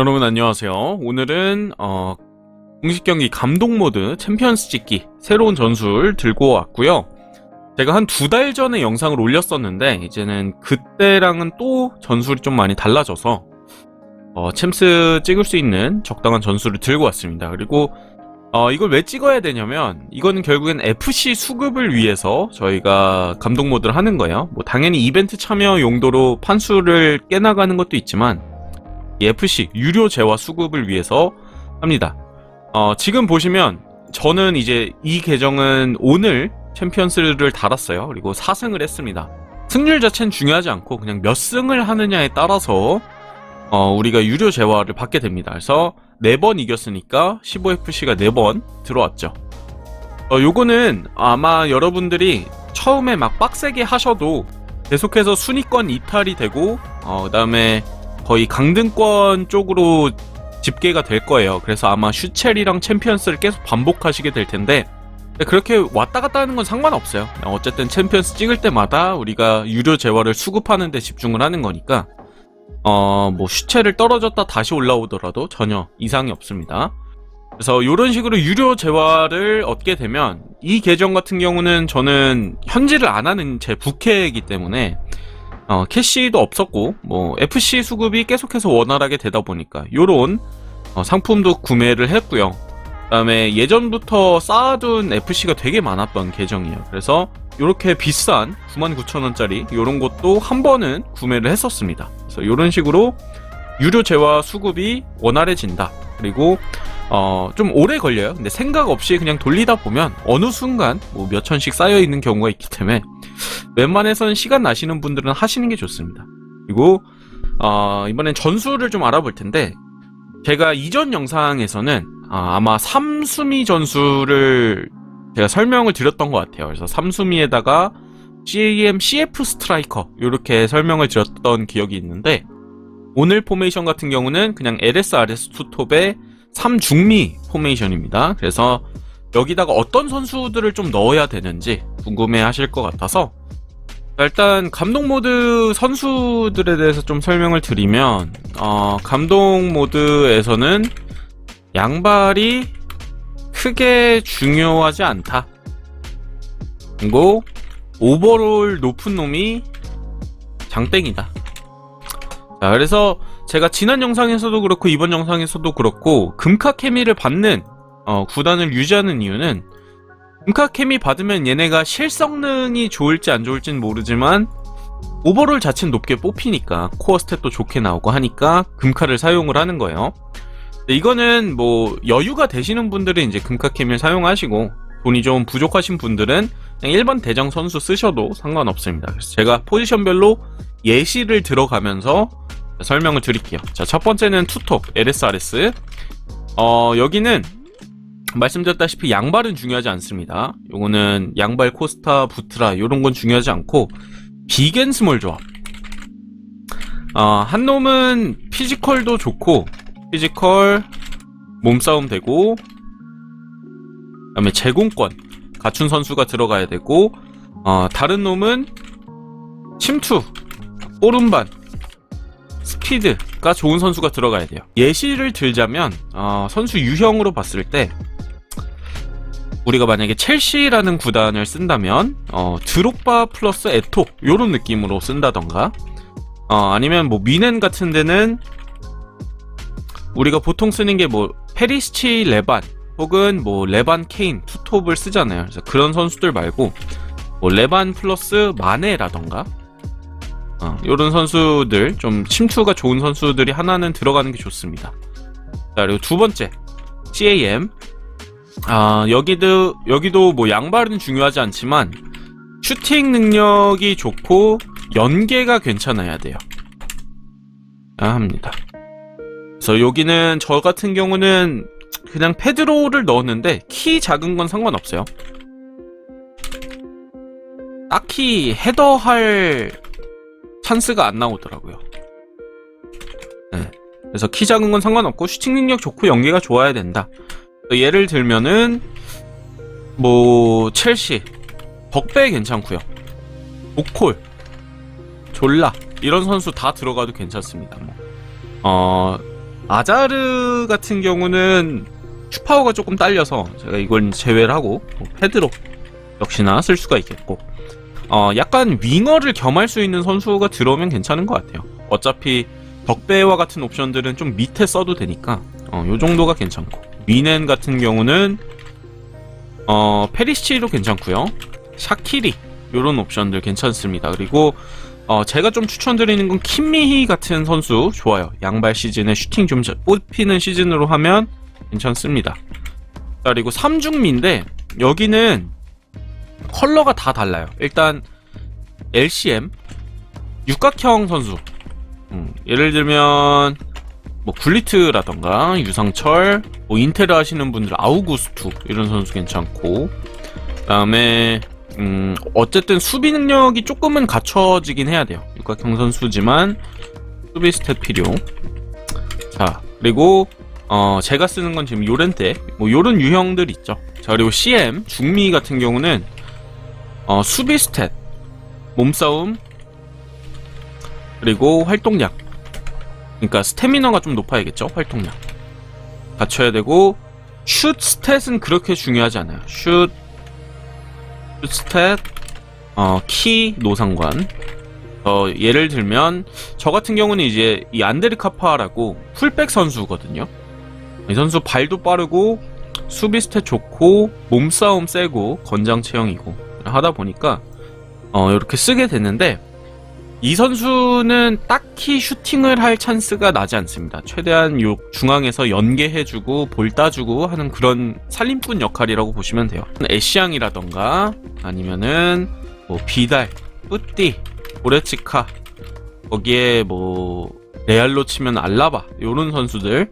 여러분 안녕하세요. 오늘은 어, 공식 경기 감독 모드 챔피언스 찍기 새로운 전술 들고 왔고요. 제가 한 두 달 전에 영상을 올렸었는데 이제는 그때랑은 또 전술이 좀 많이 달라져서 어, 챔스 찍을 수 있는 적당한 전술을 들고 왔습니다. 그리고 어, 이걸 왜 찍어야 되냐면 이거는 결국엔 FC 수급을 위해서 저희가 감독 모드를 하는 거예요. 뭐 당연히 이벤트 참여 용도로 판수를 깨나가는 것도 있지만 이 FC 유료 재화 수급을 위해서 합니다. 어, 지금 보시면 저는 이제 이 계정은 오늘 챔피언스를 달았어요. 그리고 4승을 했습니다. 승률 자체는 중요하지 않고 그냥 몇 승을 하느냐에 따라서 어, 우리가 유료 재화를 받게 됩니다. 그래서 4번 이겼으니까 15FC가 4번 들어왔죠. 어, 요거는 아마 여러분들이 처음에 막 빡세게 하셔도 계속해서 순위권 이탈이 되고 어, 그 다음에 거의 강등권 쪽으로 집계가 될 거예요. 그래서 아마 슈첼이랑 챔피언스를 계속 반복하시게 될 텐데 그렇게 왔다 갔다 하는 건 상관없어요. 어쨌든 챔피언스 찍을 때마다 우리가 유료 재화를 수급하는 데 집중을 하는 거니까 어, 뭐 슈첼을 떨어졌다 다시 올라오더라도 전혀 이상이 없습니다. 그래서 이런 식으로 유료 재화를 얻게 되면 이 계정 같은 경우는 저는 현질을 안 하는 제 부캐이기 때문에 어, 캐시도 없었고 뭐 FC 수급이 계속해서 원활하게 되다 보니까 요런 어, 상품도 구매를 했고요. 그다음에 예전부터 쌓아둔 FC가 되게 많았던 계정이에요. 그래서 이렇게 비싼 99,000원짜리 요런 것도 한 번은 구매를 했었습니다. 그래서 요런 식으로 유료 재화 수급이 원활해진다. 그리고 어, 좀 오래 걸려요. 근데 생각 없이 그냥 돌리다 보면 어느 순간 뭐 몇 천씩 쌓여 있는 경우가 있기 때문에 웬만해서는 시간 나시는 분들은 하시는 게 좋습니다. 그리고 어, 이번엔 전술을 좀 알아볼 텐데 제가 이전 영상에서는 아, 아마 삼수미 전술을 제가 설명을 드렸던 것 같아요. 그래서 삼수미에다가 CAM CF 스트라이커 이렇게 설명을 드렸던 기억이 있는데 오늘 포메이션 같은 경우는 그냥 LSRS 투톱의 3중미 포메이션입니다. 그래서 여기다가 어떤 선수들을 좀 넣어야 되는지 궁금해 하실 것 같아서 일단 감독 모드 선수들에 대해서 좀 설명을 드리면 어, 감독 모드에서는 양발이 크게 중요하지 않다. 그리고 오버롤 높은 놈이 장땡이다. 자, 그래서 제가 지난 영상에서도 그렇고 이번 영상에서도 그렇고 금카 케미를 받는 어, 구단을 유지하는 이유는 케미 받으면 얘네가 실성능이 좋을지 안 좋을지는 모르지만 오버롤 자체는 높게 뽑히니까 코어 스탯도 좋게 나오고 하니까 금카를 사용을 하는 거예요. 이거는 뭐 여유가 되시는 분들은 이제 금카 케미를 사용하시고 돈이 좀 부족하신 분들은 그냥 일반 대장 선수 쓰셔도 상관없습니다. 그래서 제가 포지션별로 예시를 들어가면서 설명을 드릴게요. 자, 첫 번째는 투톱 LSRS. 어, 여기는 말씀드렸다시피 양발은 중요하지 않습니다. 요거는 양발 코스타 부트라 요런 건 중요하지 않고 비겐 스몰 조합. 어, 한 놈은 피지컬도 좋고 피지컬 몸싸움 되고 그다음에 제공권 갖춘 선수가 들어가야 되고 어, 다른 놈은 침투 오른반 스피드가 좋은 선수가 들어가야 돼요. 예시를 들자면 어, 선수 유형으로 봤을 때 우리가 만약에 첼시라는 구단을 쓴다면 어, 드록바 플러스 에토 요런 느낌으로 쓴다던가 어, 아니면 뭐 미넨 같은 데는 우리가 보통 쓰는 게 뭐 페리스치 레반 혹은 뭐 레반 케인 투톱을 쓰잖아요. 그래서 그런 선수들 말고 뭐 레반 플러스 마네라던가 어, 이런 선수들 좀 침투가 좋은 선수들이 하나는 들어가는 게 좋습니다. 자 그리고 두 번째 CAM 아 여기도 여기도 뭐 양발은 중요하지 않지만 슈팅 능력이 좋고 연계가 괜찮아야 돼요. 아, 합니다. 그래서 여기는 저 같은 경우는 그냥 페드로를 넣었는데 키 작은 건 상관없어요. 딱히 헤더 할 찬스가 안 나오더라고요. 네. 그래서 키 작은 건 상관없고 슈팅 능력 좋고 연계가 좋아야 된다. 예를 들면은 뭐 첼시 덕배 괜찮고요. 오콜, 졸라 이런 선수 다 들어가도 괜찮습니다. 뭐. 어 아자르 같은 경우는 슈파워가 조금 딸려서 제가 이걸 제외를 하고 뭐 패드로 역시나 쓸 수가 있겠고 어 약간 윙어를 겸할 수 있는 선수가 들어오면 괜찮은 것 같아요. 어차피 덕배와 같은 옵션들은 좀 밑에 써도 되니까 어, 요 정도가 괜찮고 위넨 같은 경우는 어 페리시치도 괜찮고요. 샤키리 요런 옵션들 괜찮습니다. 그리고 어, 제가 좀 추천드리는 건 킴미히 같은 선수 좋아요. 양발 시즌에 슈팅 좀 잘- 뽑히는 시즌으로 하면 괜찮습니다. 자, 그리고 삼중미인데 여기는 컬러가 다 달라요. 일단 LCM 육각형 선수. 음, 예를 들면 뭐 굴리트라던가 유상철, 뭐 인테르 하시는 분들 아우구스투 이런 선수 괜찮고 그다음에 음, 어쨌든 수비 능력이 조금은 갖춰지긴 해야 돼요. 육각형 선수지만 수비 스탯 필요. 자, 그리고 어, 제가 쓰는 건 지금 요렌테, 뭐 요런 유형들 있죠. 자, 그리고 CM 중미 같은 경우는 어, 수비 스탯, 몸싸움, 그리고 활동량. 그러니까 스태미너가 좀 높아야겠죠. 활동량. 갖춰야 되고 슛 스탯은 그렇게 중요하지 않아요. 슛 스탯, 어, 키, 노상관. 어, 예를 들면, 저 같은 경우는 이제 이 안데르 카파라고 풀백 선수거든요. 이 선수 발도 빠르고, 수비 스탯 좋고, 몸싸움 세고, 건장 체형이고, 하다 보니까, 어, 이렇게 쓰게 됐는데, 이 선수는 딱히 슈팅을 할 찬스가 나지 않습니다. 최대한 요 중앙에서 연계해주고 볼 따주고 하는 그런 살림꾼 역할이라고 보시면 돼요. 애쉬앙이라던가 아니면은 뭐 비달, 뿌띠, 고레치카 거기에 뭐 레알로 치면 알라바 요런 선수들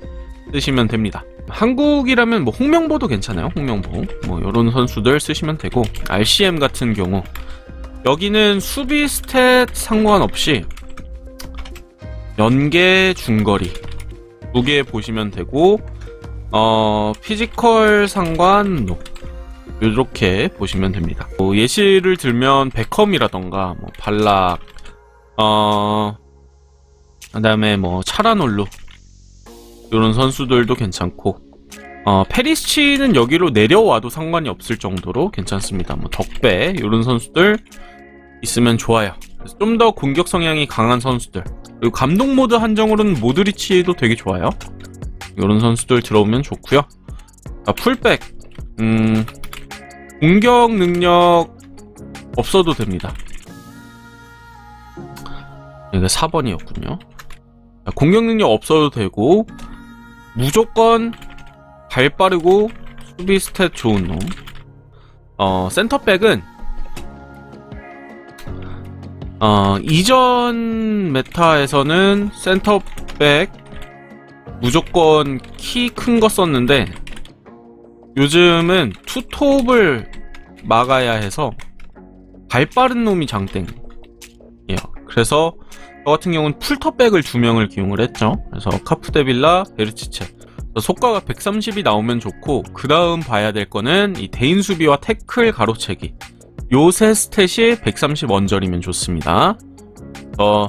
쓰시면 됩니다. 한국이라면 뭐 홍명보도 괜찮아요. 홍명보 뭐 요런 선수들 쓰시면 되고 RCM 같은 경우 여기는 수비 스탯 상관없이 연계 중거리 두 개 보시면 되고 어 피지컬 상관 노 이렇게 보시면 됩니다. 뭐 예시를 들면 베컴이라던가 뭐 발락 어 그 다음에 뭐 차라놀루 이런 선수들도 괜찮고 어 페리시치는 여기로 내려와도 상관이 없을 정도로 괜찮습니다. 뭐 덕배 이런 선수들 있으면 좋아요. 좀 더 공격 성향이 강한 선수들 그리고 감독 모드 한정으로는 모드리치도 되게 좋아요. 이런 선수들 들어오면 좋고요. 아, 풀백 음 공격 능력 없어도 됩니다. 이게 4번이었군요. 공격 능력 없어도 되고 무조건 발 빠르고 수비 스탯 좋은 놈. 어 센터백은 어, 이전 메타에서는 센터백 무조건 키 큰 거 썼는데 요즘은 투톱을 막아야 해서 발 빠른 놈이 장땡이에요. 그래서 저 같은 경우는 풀터백을 두 명을 기용을 했죠. 그래서 카프데빌라, 베르치체. 속가가 130이 나오면 좋고 그 다음 봐야 될 거는 이 대인 수비와 태클 가로채기. 요새 스탯이 130 원절이면 좋습니다. 어,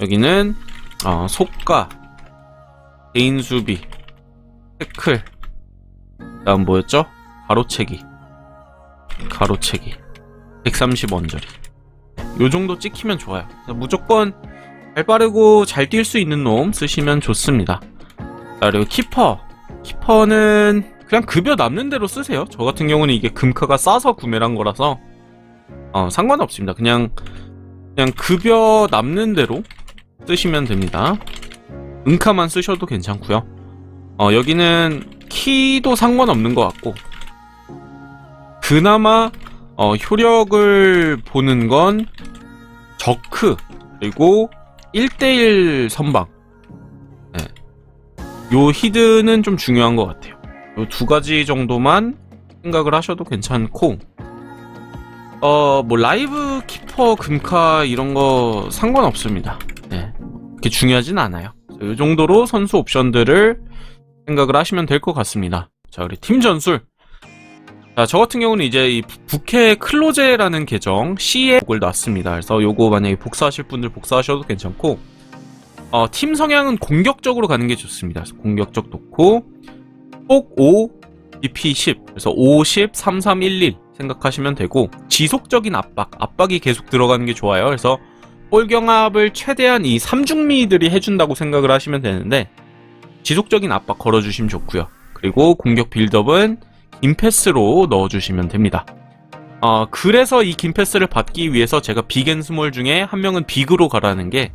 여기는 어, 속가, 개인 수비, 태클, 다음 뭐였죠? 가로채기, 가로채기, 130 원절이. 요 정도 찍히면 좋아요. 무조건 발 빠르고 잘 뛸 수 있는 놈 쓰시면 좋습니다. 자, 그리고 키퍼. 키퍼는 그냥 급여 남는 대로 쓰세요. 저 같은 경우는 이게 금카가 싸서 구매를 한 거라서 어, 상관없습니다. 그냥 그냥 급여 남는 대로 쓰시면 됩니다. 은카만 쓰셔도 괜찮고요. 어, 여기는 키도 상관없는 것 같고 그나마 어, 효력을 보는 건 저크 그리고 1대1 선방 네. 요 히드는 좀 중요한 것 같아요. 요 두 가지 정도만 생각을 하셔도 괜찮고 어, 뭐, 라이브 키퍼 금카 이런 거 상관없습니다. 네. 그렇게 중요하진 않아요. 이 정도로 선수 옵션들을 생각을 하시면 될 것 같습니다. 자, 우리 팀 전술. 자, 저 같은 경우는 이제 이 부캐 클로제라는 계정 C에 곡을 놨습니다. 그래서 요거 만약에 복사하실 분들 복사하셔도 괜찮고, 어, 팀 성향은 공격적으로 가는 게 좋습니다. 공격적 놓고 폭 5, BP 10. 그래서 5, 10, 3, 3, 1, 1 생각하시면 되고 지속적인 압박, 압박이 계속 들어가는 게 좋아요. 그래서 볼 경합을 최대한 이 삼중미들이 해준다고 생각을 하시면 되는데 지속적인 압박 걸어주시면 좋고요. 그리고 공격 빌드업은 긴 패스로 넣어주시면 됩니다. 어, 그래서 이 긴 패스를 받기 위해서 제가 빅앤 스몰 중에 한 명은 빅으로 가라는 게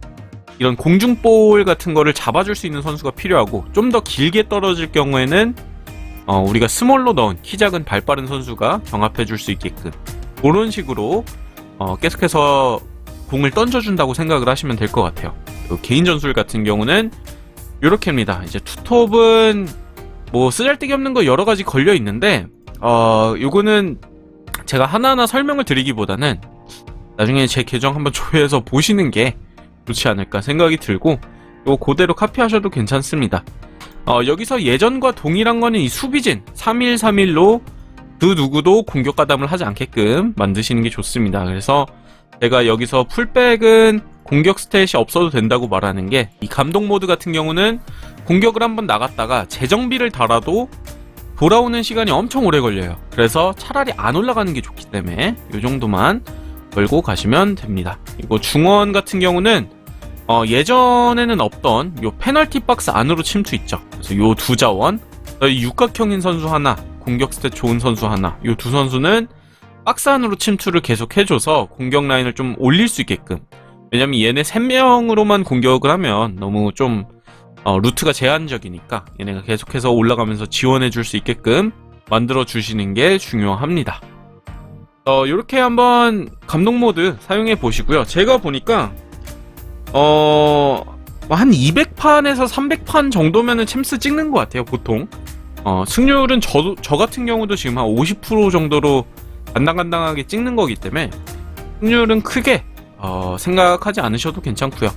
이런 공중볼 같은 거를 잡아줄 수 있는 선수가 필요하고 좀 더 길게 떨어질 경우에는 어, 우리가 스몰로 넣은 키 작은 발 빠른 선수가 경합해 줄 수 있게끔 그런 식으로 어, 계속해서 공을 던져준다고 생각을 하시면 될 것 같아요. 개인 전술 같은 경우는 이렇게입니다. 이제 투톱은 뭐 쓰잘데기 없는 거 여러 가지 걸려 있는데 어 요거는 제가 하나하나 설명을 드리기보다는 나중에 제 계정 한번 조회해서 보시는 게 좋지 않을까 생각이 들고 요 그대로 카피하셔도 괜찮습니다. 어 여기서 예전과 동일한 거는 이 수비진 3131로 그 누구도 공격 가담을 하지 않게끔 만드시는 게 좋습니다. 그래서 제가 여기서 풀백은 공격 스탯이 없어도 된다고 말하는 게 이 감독 모드 같은 경우는 공격을 한번 나갔다가 재정비를 달아도 돌아오는 시간이 엄청 오래 걸려요. 그래서 차라리 안 올라가는 게 좋기 때문에 이 정도만 걸고 가시면 됩니다. 그리고 중원 같은 경우는 어, 예전에는 없던 요 페널티 박스 안으로 침투 있죠. 그래서 요 두 자원, 이 육각형인 선수 하나, 공격 스탯 좋은 선수 하나, 요 두 선수는 박스 안으로 침투를 계속 해줘서 공격 라인을 좀 올릴 수 있게끔. 왜냐면 얘네 3명으로만 공격을 하면 너무 좀 어, 루트가 제한적이니까 얘네가 계속해서 올라가면서 지원해 줄 수 있게끔 만들어 주시는 게 중요합니다. 어, 이렇게 한번 감독 모드 사용해 보시고요. 제가 보니까 어, 한 200판에서 300판 정도면은 챔스 찍는 것 같아요, 보통. 어, 승률은 저, 저 같은 경우도 지금 한 50% 정도로 간당간당하게 찍는 거기 때문에 승률은 크게 어, 생각하지 않으셔도 괜찮고요.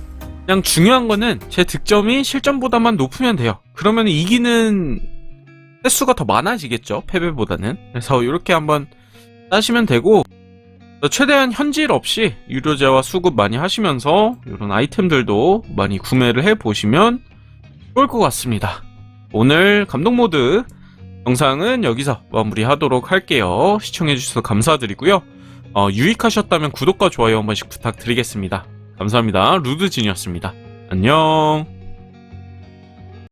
그냥 중요한 거는 제 득점이 실점보다만 높으면 돼요. 그러면 이기는 횟수가 더 많아지겠죠, 패배보다는. 그래서 이렇게 한번 따시면 되고 최대한 현질 없이 유료제와 수급 많이 하시면서 이런 아이템들도 많이 구매를 해 보시면 좋을 것 같습니다. 오늘 감독 모드 영상은 여기서 마무리하도록 할게요. 시청해주셔서 감사드리고요. 어, 유익하셨다면 구독과 좋아요 한 번씩 부탁드리겠습니다. 감사합니다. 루드진이었습니다. 안녕.